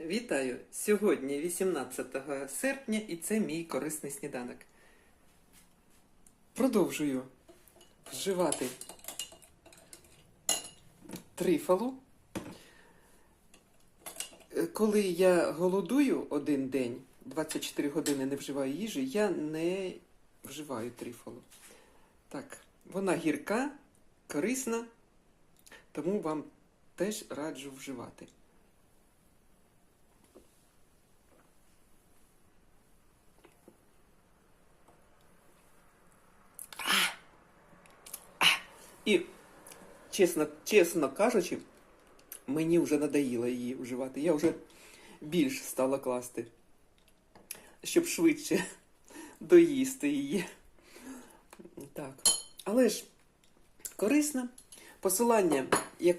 Вітаю! Сьогодні 18 серпня і це мій корисний сніданок. Продовжую вживати трифалу. Коли я голодую один день, 24 години не вживаю їжі, я не вживаю трифалу. Так, вона гірка, корисна, тому вам теж раджу вживати. І, чесно, чесно кажучи, мені вже надоїло її вживати. Я вже більш стала класти, щоб швидше доїсти її. Так. Але ж корисно. Посилання, як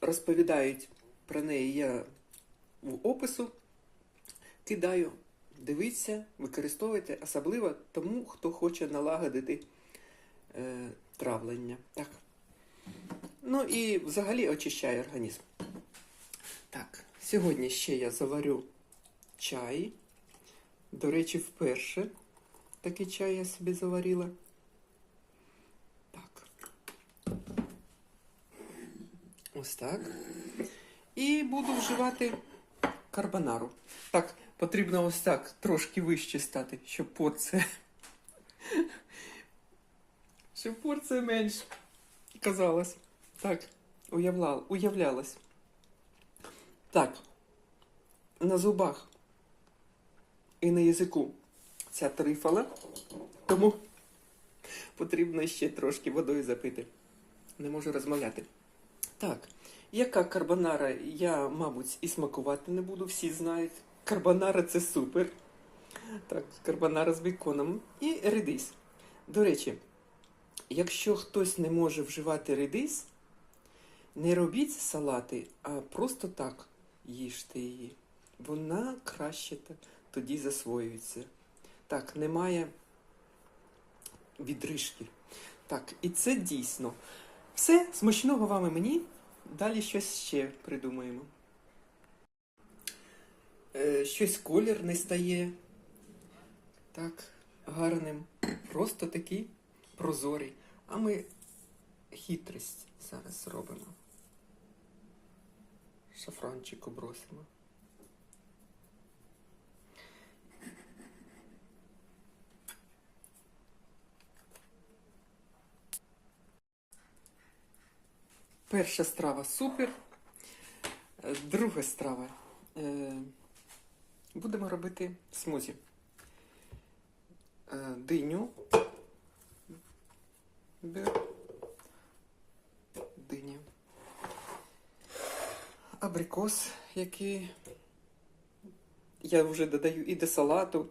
розповідають про неї, я в опису кидаю. Дивіться, використовуйте, особливо тому, хто хоче налагодити е, травлення. Так. Ну і взагалі очищає організм. Так, сьогодні ще я заварю чай. До речі, вперше такий чай я собі заварила. Так. Ось так. І буду вживати карбонару. Так, потрібно ось так трошки вище стати, щоб порція. Щоб порція менш казалось. Так, уявляла, уявлялась. Так, на зубах і на язику ця трифала, тому потрібно ще трошки водою запити. Не можу розмовляти. Так, яка карбонара, я, мабуть, і смакувати не буду, всі знають. Карбонара це супер. Так, карбонара з беконом і редис. До речі, якщо хтось не може вживати редис, не робіть салати, а просто так їжте її. Вона краще тоді засвоюється. Так, немає відрижки. Так, і це дійсно. Все, смачного вам і мені. Далі щось ще придумаємо. Е, щось колір не стає так гарним. Просто такий прозорий. А ми хитрість зараз зробимо. Шафранчику бросимо. Перша страва супер. Друга страва. Е, Будемо робити смузі. Е, Диню. Бер. Диня. Абрикос, який я вже додаю і до салату,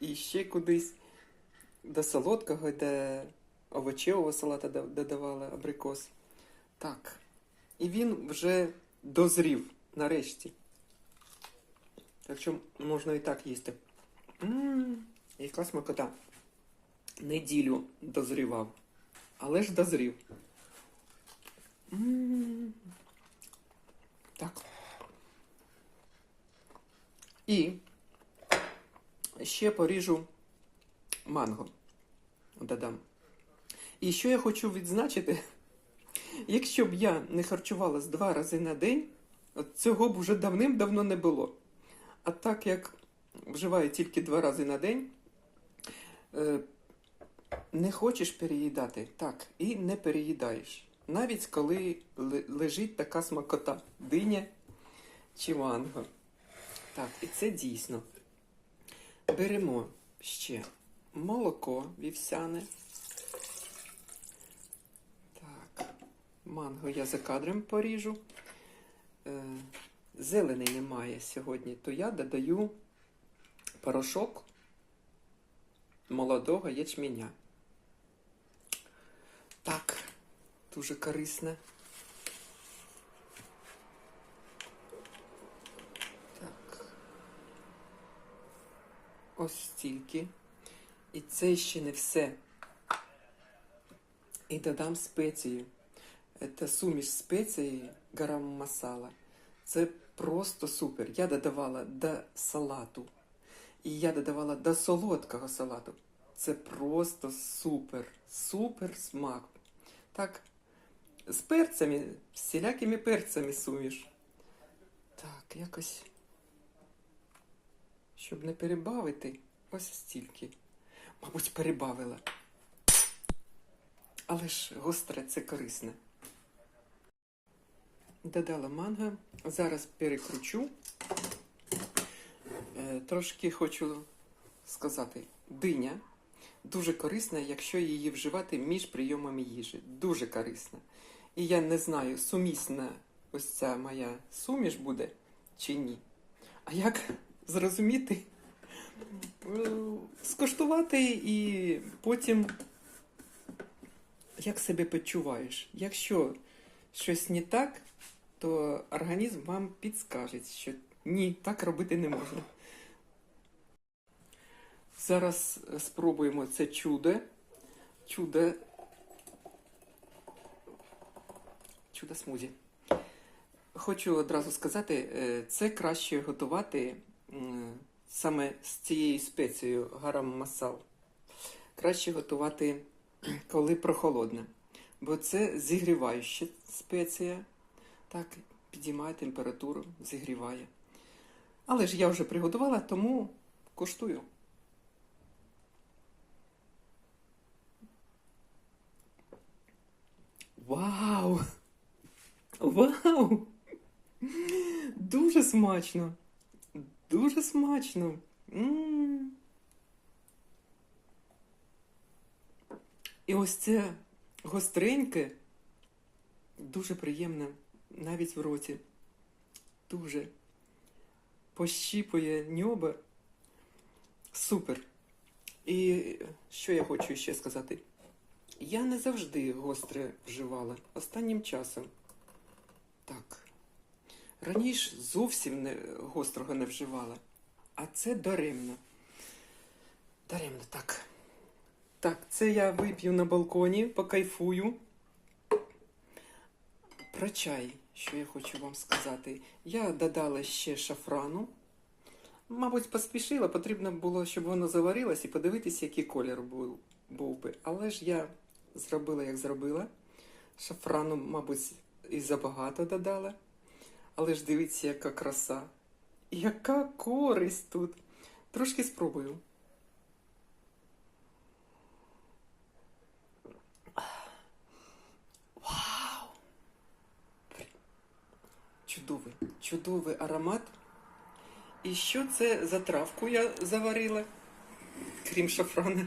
і, ще кудись. До солодкого, до овочевого салата до- додавала абрикос. Так. І він вже дозрів нарешті. Так що можна і так їсти. Ммм, яка смакота. Неділю дозрівав. Але ж дозрів. Так. І ще поріжу манго. Додам. І що я хочу відзначити, якщо б я не харчувалась два рази на день, цього б уже давним-давно не було. А так як вживаю тільки два рази на день, е, не хочеш переїдати, так, і не переїдаєш. Навіть коли лежить така смакота диня чи манго. Так, і це дійсно. Беремо ще молоко вівсяне. Так, манго я за кадром поріжу. Е, зелений немає сьогодні, то я додаю порошок молодого ячменя. Так, дуже корисне. Так. Ось стільки. І це ще не все. І додам спецію. Це суміш спеції гарам масала. Це просто супер. Я додавала до салату. І я додавала до солодкого салату. Це просто супер, супер смак. Так, з перцями, з всілякими перцями суміш. Так, якось. Щоб не перебавити, ось стільки. Мабуть, перебавила. Але ж гостре це корисне. Додала манго. Зараз перекручу. Трошки хочу сказати, диня дуже корисна, якщо її вживати між прийомами їжі. Дуже корисна. І я не знаю, сумісна ось ця моя суміш буде чи ні. А як зрозуміти? Е, Скуштувати і потім як себе почуваєш. Якщо щось не так, то організм вам підскаже, що ні, так робити не можна. Зараз спробуємо це чудо. Чудо. Чудо смузі. Хочу одразу сказати, е, це краще готувати саме з цією спецією гарам масал. Краще готувати, коли прохолодне. Бо це зігріваюча спеція. Так, підіймає температуру, зігріває. Але ж я вже приготувала, тому коштую. Вау! Вау! Дуже смачно! Дуже смачно! м І ось це гостреньке, дуже приємне, навіть в роті. Дуже пощіпує ньоба. Супер. І що я хочу ще сказати? Я не завжди гостре вживала. Останнім часом. Так. Раніше зовсім не, гострого не вживала. А це даремно. Даремно, так. Так, це я вип'ю на балконі, покайфую. Про чай, що я хочу вам сказати. Я додала ще шафрану. Мабуть, поспішила, потрібно було, щоб воно заварилось і подивитися, який колір був, би. Але ж я зробила, як зробила. Шафрану, мабуть, і забагато додала. Але ж дивіться, яка краса. Яка користь тут. Трошки спробую. Вау! Чудовий, чудовий аромат. І що це за травку я заварила, крім шафрана?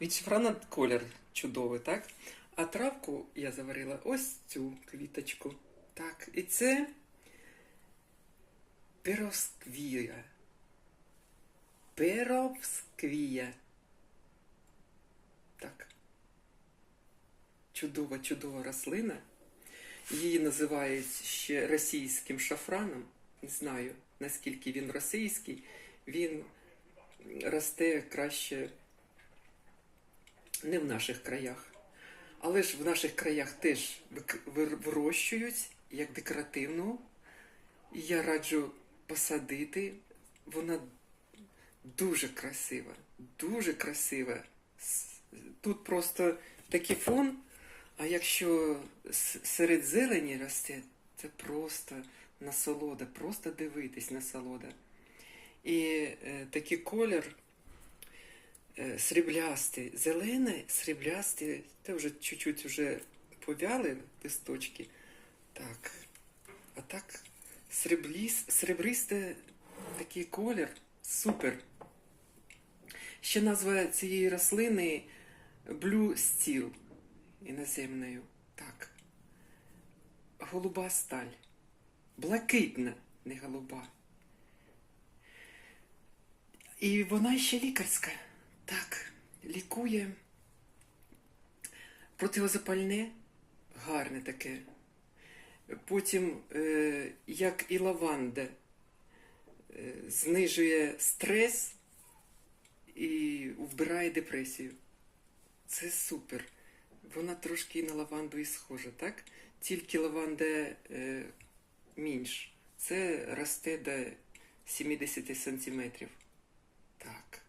Від шафрана колір чудовий, так? А травку я заварила ось цю квіточку. Так, і це перосквія. Перовсквія. Так. Чудова, чудова рослина. Її називають ще російським шафраном. Не знаю, наскільки він російський. Він росте краще не в наших краях. Але ж в наших краях теж вирощують як декоративну. І я раджу посадити. Вона дуже красива, дуже красива. Тут просто такий фон, а якщо серед зелені росте, це просто насолода, просто дивитись насолода. І е, такий колір е, сріблястий, зелений, сріблястий, це вже чуть-чуть вже повяли листочки. Так. А так, срібліс, срібристий такий колір, супер. Ще назва цієї рослини Blue Steel іноземною. Так. Голуба сталь. Блакитна, не голуба. І вона ще лікарська. Так, лікує противозапальне, гарне таке. Потім, е, як і лаванда, е, знижує стрес і вбирає депресію. Це супер. Вона трошки на лаванду і схожа, так? Тільки лаванда е, інш. Це росте до 70 сантиметрів. Так.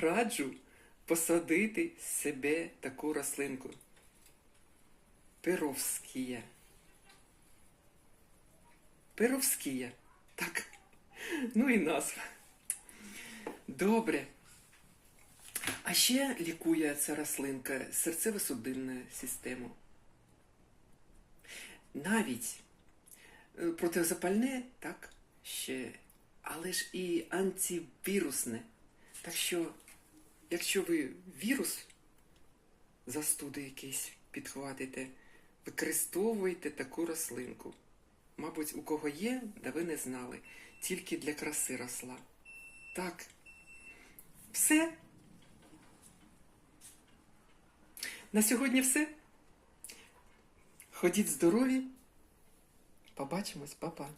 Раджу посадити себе таку рослинку. Перовскія. Перовскія. Так. Ну і назва. Добре. А ще лікує ця рослинка серцево-судинну систему. Навіть е, протизапальне, так, ще, але ж і антивірусне. Так що, якщо ви вірус застуди якийсь підхватите, використовуйте таку рослинку. Мабуть, у кого є, да ви не знали. Тільки для краси росла. Так. Все. На сьогодні все. Ходіть здорові. Побачимось, папа.